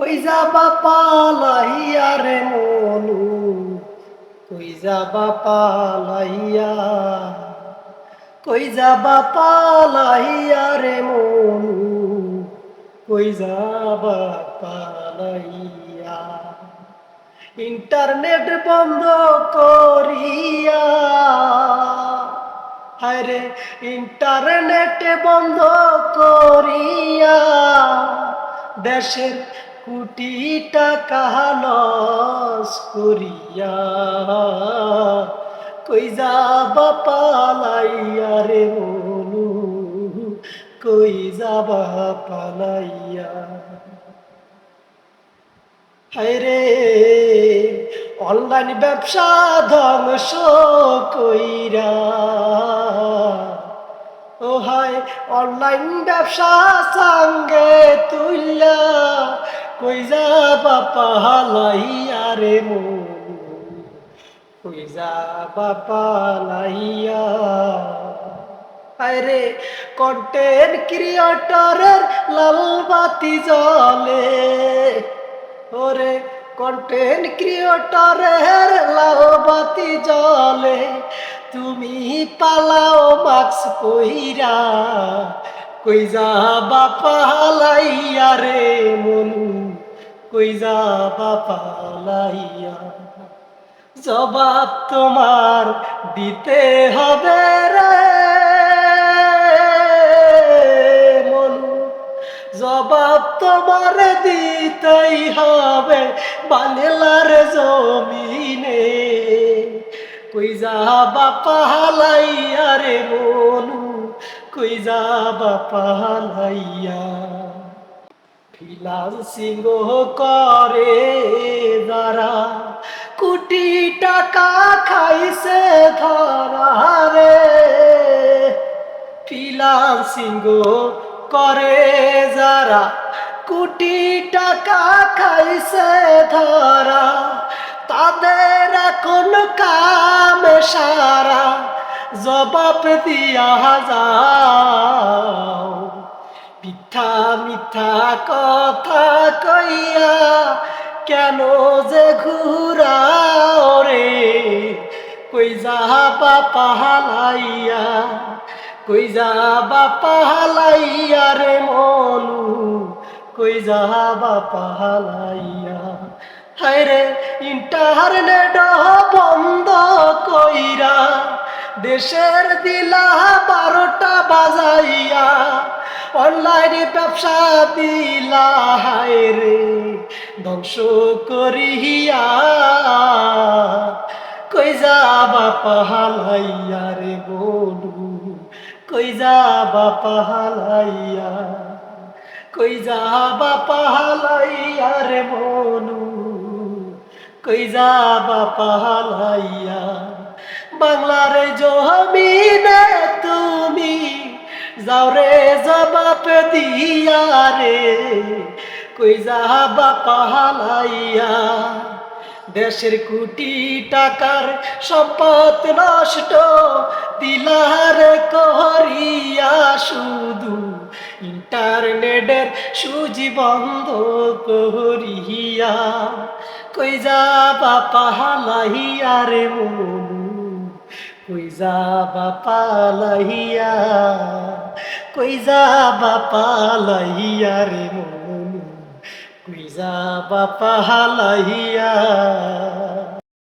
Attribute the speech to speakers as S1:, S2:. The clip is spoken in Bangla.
S1: কই যাবা পালাইয়া রে মনু। কই যাবা পালাইয়া কই যাবা পালাইয়া রে মনু। কই যাবা পালাইয়া ইন্টারনেট বন্ধ করিয়া। আরে ইন্টারনেট বন্ধ করিয়া। দেশের কোটি টাকা লস করিয়া? কই যাবা পালাইয়া রে মনু? কই যাবা পালাইয়া? হায়রে অনলাইন ব্যবসা ধ্বংস কইরা ও হায়, অনলাইন ব্যবসা সঙ্গে তুইলা, কই যাবা পালাইয়া রে মন, কই যাবা পালাইয়া আরে কন্টেন্ট ক্রিয়েটরের লাল বাতি জ্বলে, ওরে কন্টেন্ট ক্রিয়েটরের লাল বাতি জ্বলে। তুমি পালাও মাস্ক কইরা কই যাবা পালাইয়া রে মনু? কই যাবা পালাইয়া? জবাব তোমার দিতে হবে রে। তোমার দিতেই হবে বাংলার জমিনে। কই যাবা পাহালাইয়া রে মনু কই যাবা পাহালাইয়া। ফিলান্সিং করে যারা, কোটি টাকা খাইছে ধরা রে ফিলান্সিং করে যারা কোটি টাকা খাইছে ধরা, তাদের এখন কাম সারা। জবাব দিয়া যাও। মিথ্যা মিথ্যা কথা কইয়া কেন যে ঘুরাও রে? কই যাবা পাহালাইয়া কই যা যাবা পাহালাইয়া রে মনু কই যাবা পাহালাইয়া হায় রে, ইন্টারনেট বন্ধ কইরা, দেশের দিলা বারোটা বাজাইয়া, অনলাইন ব্যবসা দিলা, হায় রে, ধ্বংস করিয়া। কই যাবা পাহালাইয়া রে বলু কই যাবা পাহালাইয়া? কই যাবা পাহালাইয়া রে বলু কই যাবা পাহালাইয়া? বাংলার জমিনে তুমি যাও রে জবাব দিয়া রে। কই যাবা পাহালাইয়া? দেশের কোটি টাকার সম্পদ নষ্ট, দিলার করিয়া শুধু ইন্টারনেটের সুজি বন্ধ করিয়া কই যা বাপা পাহালাইয়া রে মনু, কই যাবা পালাইয়া কই যাবা পালাইয়া রে মনু। যাবা পাহালাইয়া।